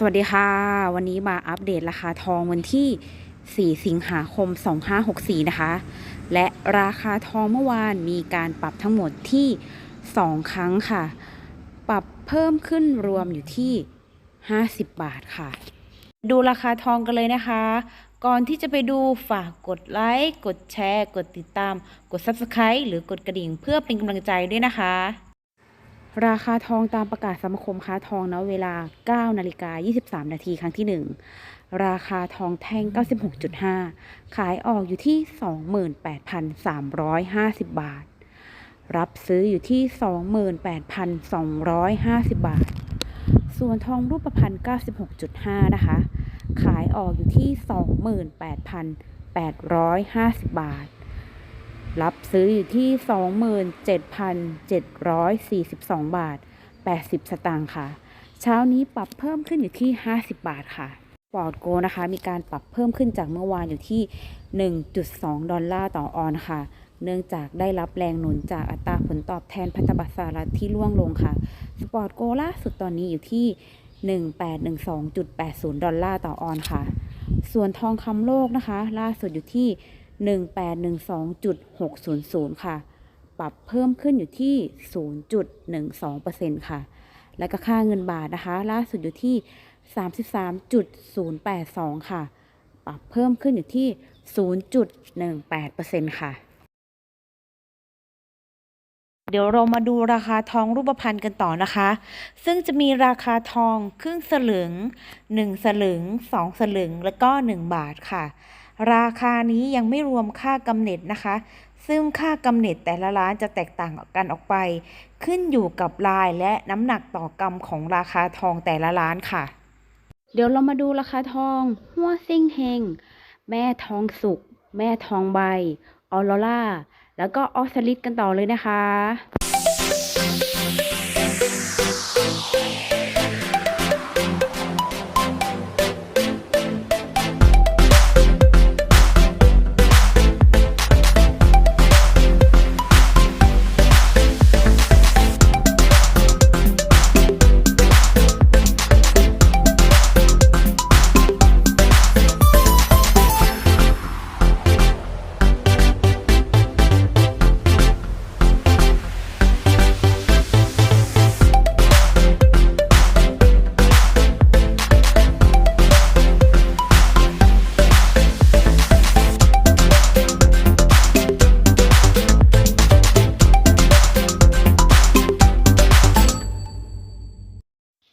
สวัสดีค่ะ วันนี้มาอัปเดตราคาทองวันที่ 4 สิงหาคม 2564 นะคะ และราคาทองเมื่อวานมีการปรับทั้งหมดที่ 2 ครั้งค่ะ ปรับเพิ่มขึ้นรวมอยู่ที่ 50 บาทค่ะ ดูราคาทองกันเลยนะคะ ก่อนที่จะไปดูฝากกดไลค์ กดแชร์ กดติดตาม กด Subscribe หรือกดกระดิ่งเพื่อเป็นกำลังใจด้วยนะคะ ราคาทองตามประกาศสมาคมค้าทองนะเวลา 9 นาฬิกา 23 นาทีครั้งที่ 1 ราคาทองแท่ง 96.5 ขายออกอยู่ที่ 28,350 บาท รับซื้ออยู่ที่ 28,250 บาท ส่วนทองรูปพรรณ96.5 นะคะ ขายออกอยู่ที่ 28,850 บาท รับซื้ออยู่ที่ 27,742 บาท 80 สตางค์ค่ะ เช้านี้ปรับเพิ่มขึ้นอยู่ที่ 50 บาทค่ะปอร์ตโกนะคะมีการปรับเพิ่มขึ้นจากเมื่อวานอยู่ที่ 1.2 ดอลลาร์ต่อออนค่ะ เนื่องจากได้รับแรงหนุนจากอัตราผลตอบแทนพันธบัตรสหรัฐที่ร่วงลงค่ะ สปอร์ตโกล่าสุดตอนนี้อยู่ที่ 1812.80 ดอลลาร์ต่อออนค่ะ ส่วนทองคำโลกนะคะ ล่าสุดอยู่ที่ 1812.600 ค่ะ ปรับเพิ่มขึ้นอยู่ที่ 0.12%ค่ะ และก็ค่าเงินบาทนะคะ ล่าสุดอยู่ที่ 33.082 ค่ะ ปรับเพิ่มขึ้นอยู่ที่ 0.18%ค่ะเดี๋ยวเรามาดูราคาทองรูปพรรณกันต่อนะคะ ซึ่งจะมีราคาทองครึ่งสลึง 1 สลึง 2 สลึง แล้วก็ 1 บาทค่ะ ราคานี้ยังไม่รวมค่ากำเนิดนะคะ ซึ่งค่ากำเนิดแต่ละร้านจะแตกต่างกันออกไป ขึ้นอยู่กับลายและน้ำหนักต่อกรัมของราคาทองแต่ละร้านค่ะ เดี๋ยวเรามาดูราคาทอง หัวซิ่งเฮง แม่ทองสุก แม่ทองใบ ออโรล่า แล้วก็ออสลิดกันต่อเลยนะคะ